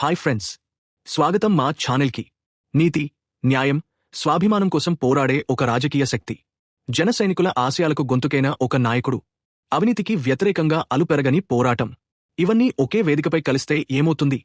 Hi friends. స్వాగతం మా ఛానల్కి. నీతి న్యాయం స్వాభిమానం కోసం పోరాడే ఒక రాజకీయ శక్తి. జన సైనికుల ఆశయాలకు గొంతుకైన ఒక నాయకుడు. అవినీతికి వ్యతిరేకంగా అలుపెరగని పోరాటం. ఇవన్నీ ఒకే వేదికపై కలిస్తే ఏమవుతుంది?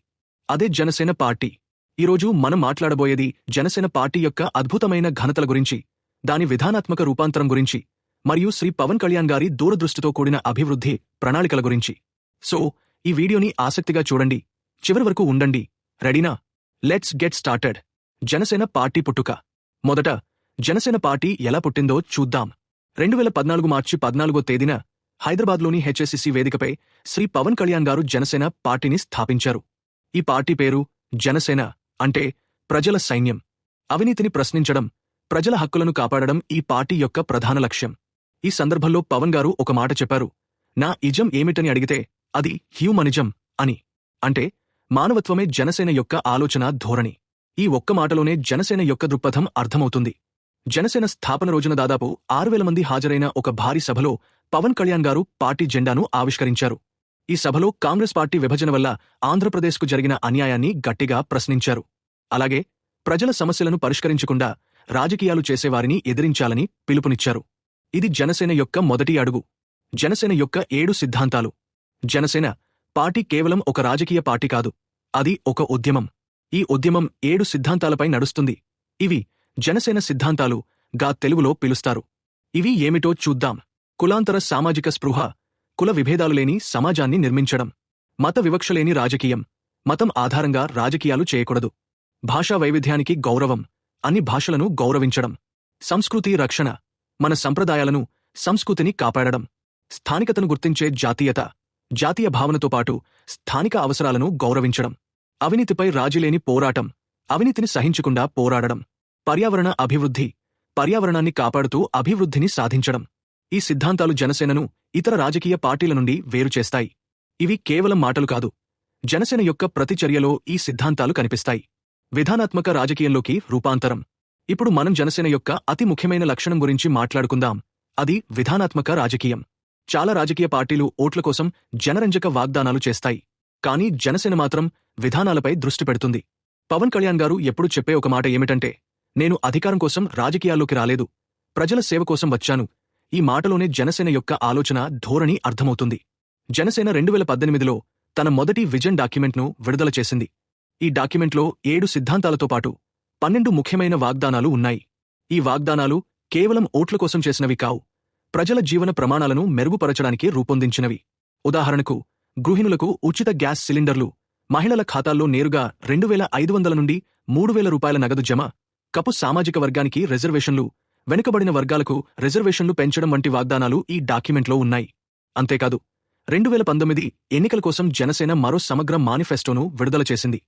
అదే జనసేన పార్టీ. ఈరోజు మనం మాట్లాడబోయేది జనసేన పార్టీ యొక్క అద్భుతమైన ఘనతల గురించి దాని విధానాత్మక రూపాంతరం గురించి మరియు శ్రీ పవన్ కళ్యాణ్ గారి దూరదృష్టితో కూడిన అభివృద్ధి ప్రణాళికల గురించి. సో ఈ వీడియోని ఆసక్తిగా చూడండి. చివరి వరకు ఉండండి. రెడీనా? Let's get started. Janasena party పుట్టుక. మొదట జనసేన పార్టీ ఎలా పుట్టిందో చూద్దాం. రెండు వేల పద్నాలుగు మార్చి పద్నాలుగో తేదీన హైదరాబాద్లోని హెచ్ఎస్సిసి వేదికపై శ్రీ పవన్ కళ్యాణ్ గారు జనసేన పార్టీని స్థాపించారు. ఈ పార్టీ పేరు జనసేన అంటే ప్రజల సైన్యం. అవినీతిని ప్రశ్నించడం ప్రజల హక్కులను కాపాడడం ఈ పార్టీ యొక్క ప్రధాన లక్ష్యం. ఈ సందర్భంలో పవన్ గారు ఒక మాట చెప్పారు. నా ఇజం ఏమిటని అడిగితే అది హ్యూమనిజం అని. అంటే మానవత్వమే జనసేన యొక్క ఆలోచన ధోరణి. ఈ ఒక్క మాటలోనే జనసేన యొక్క దృక్పథం అర్థమవుతుంది. జనసేన స్థాపన రోజున దాదాపు ఆరు వేల మంది హాజరైన ఒక భారీ సభలో పవన్ కళ్యాణ్ గారు పార్టీ జెండాను ఆవిష్కరించారు. ఈ సభలో కాంగ్రెస్ పార్టీ విభజన వల్ల ఆంధ్రప్రదేశ్కు జరిగిన అన్యాయాన్ని గట్టిగా ప్రశ్నించారు. అలాగే ప్రజల సమస్యలను పరిష్కరించకుండా రాజకీయాలు చేసేవారిని ఎదిరించాలని పిలుపునిచ్చారు. ఇది జనసేన యొక్క మొదటి అడుగు. జనసేన యొక్క ఏడు సిద్ధాంతాలు. జనసేన పార్టీ కేవలం ఒక రాజకీయ పార్టీ కాదు. అది ఒక ఉద్యమం. ఈ ఉద్యమం ఏడు సిద్ధాంతాలపై నడుస్తుంది. ఇవి జనసేన సిద్ధాంతాలు గా తెలుగులో పిలుస్తారు. ఇవి ఏమిటో చూద్దాం. కులాంతర సామాజిక స్పృహ కుల విభేదాలు లేని సమాజాన్ని నిర్మించడం. మత వివక్షలేని రాజకీయం మతం ఆధారంగా రాజకీయాలు చేయకూడదు. భాషా వైవిధ్యానికి గౌరవం అన్ని భాషలను గౌరవించడం. సంస్కృతి రక్షణ మన సంప్రదాయాలను సంస్కృతిని కాపాడడం. స్థానికతను గుర్తించే జాతీయత జాతీయ భావనతో పాటు స్థానిక అవసరాలను గౌరవించడం. అవినీతిపై రాజీలేని పోరాటం అవినీతిని సహించకుండా పోరాడడం పర్యావరణ అభివృద్ధి పర్యావరణాన్ని కాపాడుతూ అభివృద్ధిని సాధించడం. ఈ సిద్ధాంతాలు జనసేనను ఇతర రాజకీయ పార్టీల నుండి వేరుచేస్తాయి ఇవి కేవలం మాటలు కాదు. జనసేన యొక్క ప్రతిచర్యలో ఈ సిద్ధాంతాలు కనిపిస్తాయి. విధానాత్మక రాజకీయంలోకి రూపాంతరం. ఇప్పుడు మనం జనసేన యొక్క అతి ముఖ్యమైన లక్షణం గురించి మాట్లాడుకుందాం. అది విధానాత్మక రాజకీయం. చాలా రాజకీయ పార్టీలు ఓట్ల కోసం జనరంజక వాగ్దానాలు చేస్తాయి. కానీ జనసేన మాత్రం విధానాలపై దృష్టి పెడుతుంది. పవన్ కళ్యాణ్ గారు ఎప్పుడు చెప్పే ఒక మాట ఏమిటంటే నేను అధికారం కోసం రాజకీయాల్లోకి రాలేదు ప్రజల సేవ కోసం వచ్చాను. ఈ మాటలోనే జనసేన యొక్క ఆలోచన ధోరణి అర్థమవుతుంది. జనసేన రెండు వేల పద్దెనిమిదిలో తన మొదటి విజన్ డాక్యుమెంట్ను విడుదల చేసింది. ఈ డాక్యుమెంట్లో ఏడు సిద్ధాంతాలతో పాటు పన్నెండు ముఖ్యమైన వాగ్దానాలు ఉన్నాయి. ఈ వాగ్దానాలు కేవలం ఓట్ల కోసం చేసినవి కావు ప్రజల జీవన ప్రమాణాలను మెరుగుపరచడానికి రూపొందించినవి. ఉదాహరణకు గృహిణులకు ఉచిత గ్యాస్ సిలిండర్లు. మహిళల ఖాతాల్లో నేరుగా రెండు వేల ఐదు వందల నుండి మూడు వేల రూపాయల నగదు జమ. కపు సామాజిక వర్గానికి రిజర్వేషన్లు. వెనుకబడిన వర్గాలకు రిజర్వేషన్లు పెంచడం వంటి వాగ్దానాలు ఈ డాక్యుమెంట్లో ఉన్నాయి. అంతేకాదు రెండు వేల పంతొమ్మిది ఎన్నికల కోసం జనసేన మరో సమగ్ర మానిఫెస్టోను విడుదల చేసింది.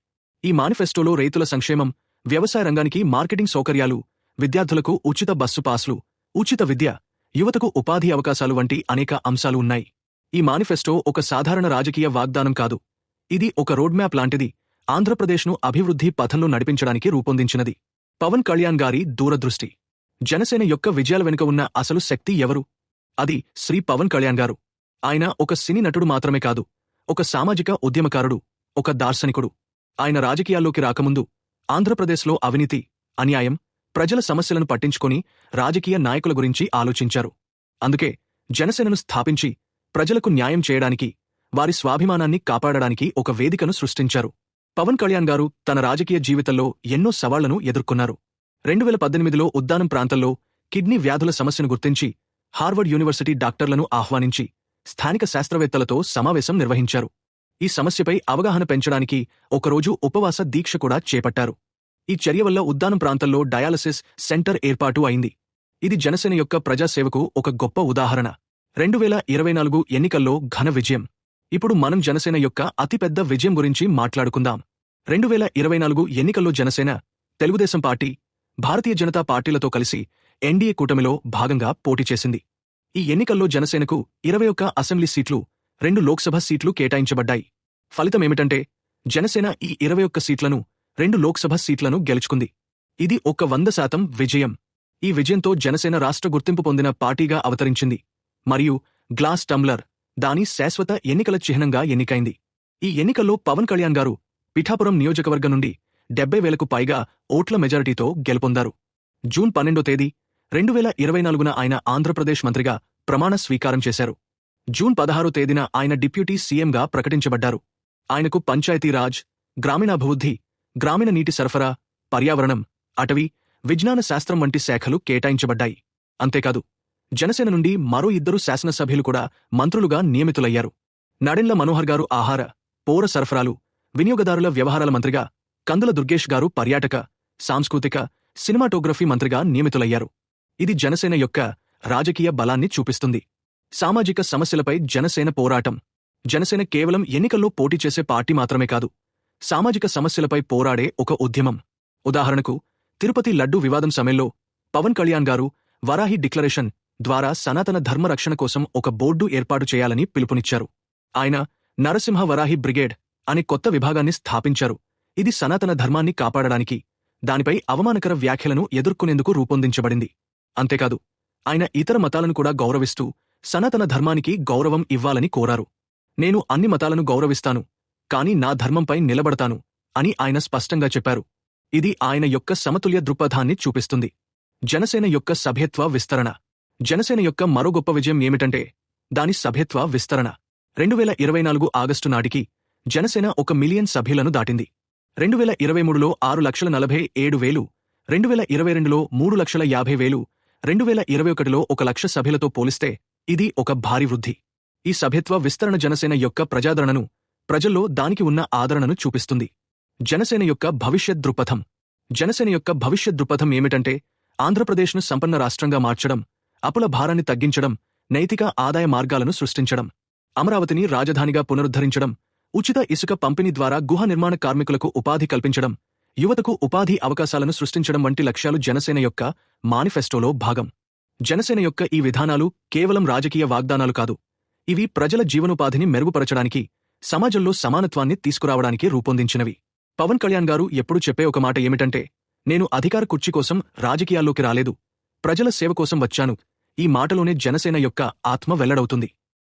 ఈ మానిఫెస్టోలో రైతుల సంక్షేమం వ్యవసాయ రంగానికి మార్కెటింగ్ సౌకర్యాలు విద్యార్థులకు ఉచిత బస్సు పాస్లు ఉచిత విద్య యువతకు ఉపాధి అవకాశాలు వంటి అనేక అంశాలు ఉన్నాయి. ఈ మానిఫెస్టో ఒక సాధారణ రాజకీయ వాగ్దానం కాదు. ఇది ఒక రోడ్ మ్యాప్ లాంటిది. ఆంధ్రప్రదేశ్ను అభివృద్ధి పథంలో నడిపించడానికి రూపొందించినది. పవన్ కళ్యాణ్ గారి దూరదృష్టి. జనసేన యొక్క విజయాల వెనుక ఉన్న అసలు శక్తి ఎవరు? అది శ్రీ పవన్ కళ్యాణ్ గారు. ఆయన ఒక సినీ నటుడు మాత్రమే కాదు. ఒక సామాజిక ఉద్యమకారుడు. ఒక దార్శనికుడు. ఆయన రాజకీయాల్లోకి రాకముందు ఆంధ్రప్రదేశ్లో అవినీతి అన్యాయం ప్రజల సమస్యలను పట్టించుకొని రాజకీయ నాయకుల గురించి ఆలోచించారు. అందుకే జనసేనను స్థాపించి ప్రజలకు న్యాయం చేయడానికి వారి స్వాభిమానాన్ని కాపాడడానికి ఒక వేదికను సృష్టించారు. పవన్ కళ్యాణ్ గారు తన రాజకీయ జీవితంలో ఎన్నో సవాళ్ళను ఎదుర్కొన్నారు. రెండు వేల పద్దెనిమిదిలో ఉద్దానం ప్రాంతంలో కిడ్నీ వ్యాధుల సమస్యను గుర్తించి హార్వర్డ్ యూనివర్సిటీ డాక్టర్లను ఆహ్వానించి స్థానిక శాస్త్రవేత్తలతో సమావేశం నిర్వహించారు. ఈ సమస్యపై అవగాహన పెంచడానికి ఒకరోజు ఉపవాస దీక్ష కూడా చేపట్టారు. ఈ చర్య వల్ల ఉద్దానం ప్రాంతంలో డయాలసిస్ సెంటర్ ఏర్పాటు అయింది. ఇది జనసేన యొక్క ప్రజాసేవకు ఒక గొప్ప ఉదాహరణ. రెండు వేల ఇరవై నాలుగు ఎన్నికల్లో ఘన విజయం. ఇప్పుడు మనం జనసేన యొక్క అతిపెద్ద విజయం గురించి మాట్లాడుకుందాం. రెండు వేల ఇరవై నాలుగు ఎన్నికల్లో జనసేన తెలుగుదేశం పార్టీ భారతీయ జనతా పార్టీలతో కలిసి ఎన్డీఏ కూటమిలో భాగంగా పోటీ చేసింది. ఈ ఎన్నికల్లో జనసేనకు ఇరవై ఒక్క అసెంబ్లీ సీట్లు రెండు లోక్సభ సీట్లు కేటాయించబడ్డాయి. ఫలితమేమిటంటే జనసేన ఈ ఇరవై ఒక్క సీట్లను రెండు లోక్సభ సీట్లను గెలుచుకుంది. ఇది ఒక వంద శాతం విజయం. ఈ విజయంతో జనసేన రాష్ట్ర గుర్తింపు పొందిన పార్టీగా అవతరించింది. మరియు గ్లాస్ టంబ్లర్ దాని శాశ్వత ఎన్నికల చిహ్నంగా ఎన్నికైంది. ఈ ఎన్నికల్లో పవన్ కళ్యాణ్ గారు పిఠాపురం నియోజకవర్గం నుండి డెబ్బై వేలకు పైగా ఓట్ల మెజారిటీతో గెలుపొందారు. జూన్ పన్నెండో తేదీ రెండు వేల ఇరవై నాలుగున ఆయన ఆంధ్రప్రదేశ్ మంత్రిగా ప్రమాణ స్వీకారం చేశారు. జూన్ పదహారో తేదీన ఆయన డిప్యూటీ సీఎంగా ప్రకటించబడ్డారు. ఆయనకు పంచాయతీరాజ్ గ్రామీణాభివృద్ధి గ్రామీణ నీటి సరఫరా పర్యావరణం అటవీ విజ్ఞాన శాస్త్రం వంటి శాఖలు కేటాయించబడ్డాయి. అంతేకాదు జనసేన నుండి మరో ఇద్దరు శాసనసభ్యులు కూడా మంత్రులుగా నియమితులయ్యారు. నడెండ్ల మనోహర్ గారు ఆహార పౌర సరఫరాలు వినియోగదారుల వ్యవహారాల మంత్రిగా కందుల దుర్గేష్ గారు పర్యాటక సాంస్కృతిక సినిమాటోగ్రఫీ మంత్రిగా నియమితులయ్యారు. ఇది జనసేన యొక్క రాజకీయ బలాన్ని చూపిస్తుంది. సామాజిక సమస్యలపై జనసేన పోరాటం. జనసేన కేవలం ఎన్నికల్లో పోటీ చేసే పార్టీ మాత్రమే కాదు సామాజిక సమస్యలపై పోరాడే ఒక ఉద్యమం. ఉదాహరణకు తిరుపతి లడ్డూ వివాదం సమయంలో పవన్ కళ్యాణ్ గారు వరాహి డిక్లరేషన్ ద్వారా సనాతన ధర్మరక్షణ కోసం ఒక బోర్డు ఏర్పాటు చేయాలని పిలుపునిచ్చారు. ఆయన నరసింహ వరాహి బ్రిగేడ్ అనే కొత్త విభాగాన్ని స్థాపించారు. ఇది సనాతన ధర్మాన్ని కాపాడడానికి దానిపై అవమానకర వ్యాఖ్యలను ఎదుర్కొనేందుకు రూపొందించబడింది. అంతేకాదు ఆయన ఇతర మతాలను కూడా గౌరవిస్తూ సనాతన ధర్మానికి గౌరవం ఇవ్వాలని కోరారు. నేను అన్ని మతాలను గౌరవిస్తాను కాని నా ధర్మంపై నిలబడతాను అని ఆయన స్పష్టంగా చెప్పారు. ఇది ఆయన యొక్క సమతుల్య దృక్పథాన్ని చూపిస్తుంది. జనసేన యొక్క సభ్యత్వ విస్తరణ. జనసేన యొక్క మరో గొప్ప విజయం ఏమిటంటే దాని సభ్యత్వ విస్తరణ. రెండు వేల ఇరవై నాలుగు ఆగస్టు నాటికి జనసేన ఒక మిలియన్ సభ్యులను దాటింది. రెండు వేల ఇరవై మూడులో ఆరు లక్షల నలభై ఏడు వేలు రెండు వేల ఇరవై రెండులో మూడు లక్షల యాభై వేలు రెండు వేల ఇరవై ఒకటిలో ఒక లక్ష సభ్యులతో పోలిస్తే ఇది ఒక భారీ వృద్ధి. ఈ సభ్యత్వ విస్తరణ జనసేన యొక్క ప్రజాదరణను ప్రజల్లో దానికి ఉన్న ఆదరణను చూపిస్తుంది. జనసేన యొక్క భవిష్యత్ దృక్పథం. జనసేన యొక్క భవిష్యత్ దృక్పథం ఏమిటంటే ఆంధ్రప్రదేశ్ను సంపన్న రాష్ట్రంగా మార్చడం అప్పుల భారాన్ని తగ్గించడం నైతిక ఆదాయ మార్గాలను సృష్టించడం అమరావతిని రాజధానిగా పునరుద్ధరించడం ఉచిత ఇసుక పంపిణీ ద్వారా గుహ నిర్మాణ కార్మికులకు ఉపాధి కల్పించడం యువతకు ఉపాధి అవకాశాలను సృష్టించడం వంటి లక్ష్యాలు జనసేన యొక్క మానిఫెస్టోలో భాగం. జనసేన యొక్క ఈ విధానాలు కేవలం రాజకీయ వాగ్దానాలు కాదు. ఇవి ప్రజల జీవనోపాధిని మెరుగుపరచడానికి సమాజంలో సమానత్వాన్ని తీసుకురావడానికి రూపొందించినవి. పవన్ కళ్యాణ్ గారు ఎప్పుడు చెప్పే ఒక మాట ఏమిటంటే నేను అధికార కుర్చీ కోసం రాజకీయాల్లోకి రాలేదు. ప్రజల సేవ కోసం వచ్చాను. ఈ మాటలోనే జనసేన యొక్క ఆత్మ వెల్లడవుతుంది.